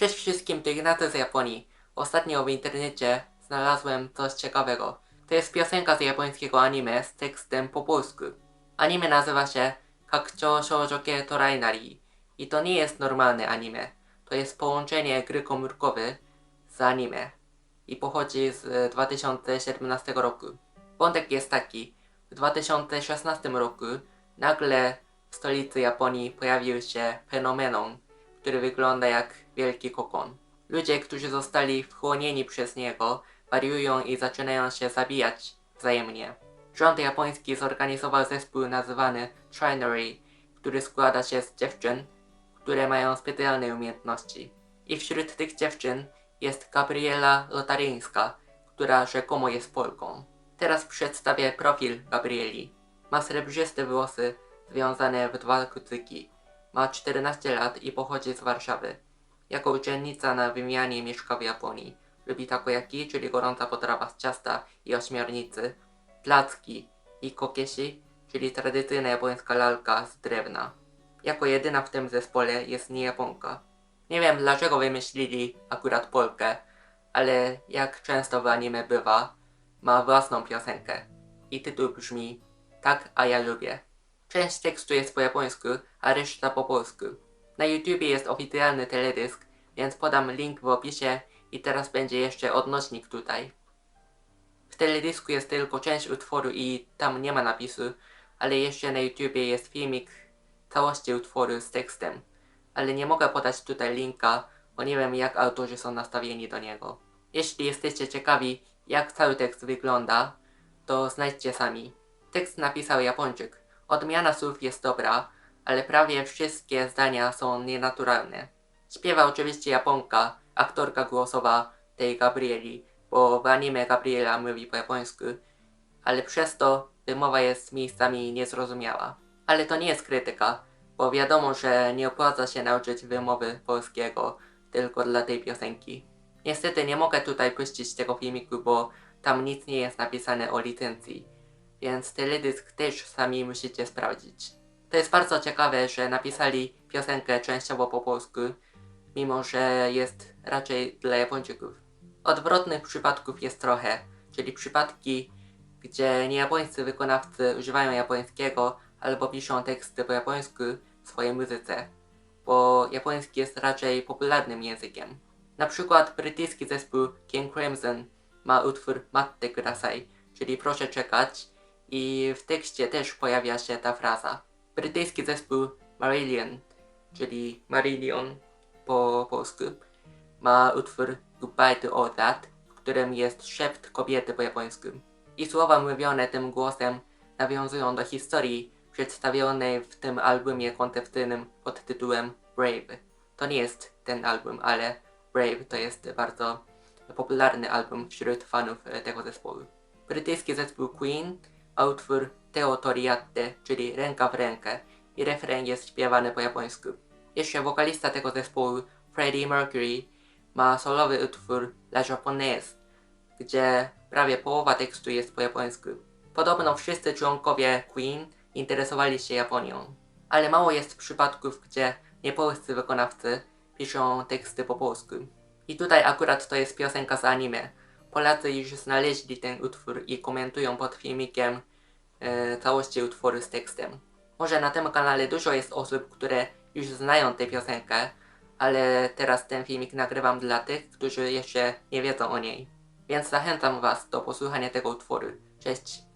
Cześć wszystkim, to Ignacy z Japonii. Ostatnio w internecie znalazłem coś ciekawego. To jest piosenka z japońskiego anime z tekstem po polsku. Anime nazywa się Kakcho Shoujoke Torainari i to nie jest normalne anime. To jest połączenie gry komórkowej z anime i pochodzi z e, 2017 roku. Wątek jest taki. W 2016 roku nagle w stolicy Japonii pojawił się fenomenon, który wygląda jak wielki kokon. Ludzie, którzy zostali wchłonieni przez niego, wariują i zaczynają się zabijać wzajemnie. Rząd japoński zorganizował zespół nazywany Trinary, który składa się z dziewczyn, które mają specjalne umiejętności. I wśród tych dziewczyn jest Gabriela Lotaryńska, która rzekomo jest Polką. Teraz przedstawię profil Gabrieli. Ma srebrzyste włosy związane w dwa kucyki. Ma 14 lat i pochodzi z Warszawy. Jako uczennica na wymianie mieszka w Japonii. Lubi takoyaki, czyli gorąca potrawa z ciasta i ośmiornicy, placki i kokeshi, czyli tradycyjna japońska lalka z drewna. Jako jedyna w tym zespole jest niejaponka. Nie wiem dlaczego wymyślili akurat Polkę, ale jak często w anime bywa, ma własną piosenkę. I tytuł brzmi Tak, a ja lubię. Część tekstu jest po japońsku, a reszta po polsku. Na YouTubie jest oficjalny teledysk, więc podam link w opisie i teraz będzie jeszcze odnośnik tutaj. W teledysku jest tylko część utworu i tam nie ma napisu, ale jeszcze na YouTubie jest filmik całości utworu z tekstem. Ale nie mogę podać tutaj linka, bo nie wiem jak autorzy są nastawieni do niego. Jeśli jesteście ciekawi jak cały tekst wygląda, to znajdźcie sami. Tekst napisał Japończyk. Odmiana słów jest dobra, ale prawie wszystkie zdania są nienaturalne. Śpiewa oczywiście Japonka, aktorka głosowa tej Gabrieli, bo w anime Gabriela mówi po japońsku, ale przez to wymowa jest miejscami niezrozumiała. Ale to nie jest krytyka, bo wiadomo, że nie opłaca się nauczyć wymowy polskiego tylko dla tej piosenki. Niestety nie mogę tutaj puścić tego filmiku, bo tam nic nie jest napisane o licencji, więc teledysk też sami musicie sprawdzić. To jest bardzo ciekawe, że napisali piosenkę częściowo po polsku, mimo że jest raczej dla Japończyków. Odwrotnych przypadków jest trochę, czyli przypadki, gdzie niejapońscy wykonawcy używają japońskiego albo piszą teksty po japońsku w swojej muzyce, bo japoński jest raczej popularnym językiem. Na przykład brytyjski zespół King Crimson ma utwór Matte Kudasai, czyli proszę czekać i w tekście też pojawia się ta fraza. Brytyjski zespół Marillion, czyli Marillion po polsku, ma utwór Goodbye to All That, w którym jest szept kobiety po japońsku. I słowa mówione tym głosem nawiązują do historii przedstawionej w tym albumie koncepcyjnym pod tytułem Brave. To nie jest ten album, ale Brave to jest bardzo popularny album wśród fanów tego zespołu. Brytyjski zespół Queen utwór Teo czyli ręka w rękę i refren jest śpiewany po japońsku. Jeszcze wokalista tego zespołu, Freddie Mercury, ma solowy utwór La Japonaise, gdzie prawie połowa tekstu jest po japońsku. Podobno wszyscy członkowie Queen interesowali się Japonią, ale mało jest przypadków, gdzie niepolscy wykonawcy piszą teksty po polsku. I tutaj akurat to jest piosenka z anime. Polacy już znaleźli ten utwór i komentują pod filmikiem całości utworu z tekstem. Może na tym kanale dużo jest osób, które już znają tę piosenkę, ale teraz ten filmik nagrywam dla tych, którzy jeszcze nie wiedzą o niej. Więc zachęcam Was do posłuchania tego utworu. Cześć!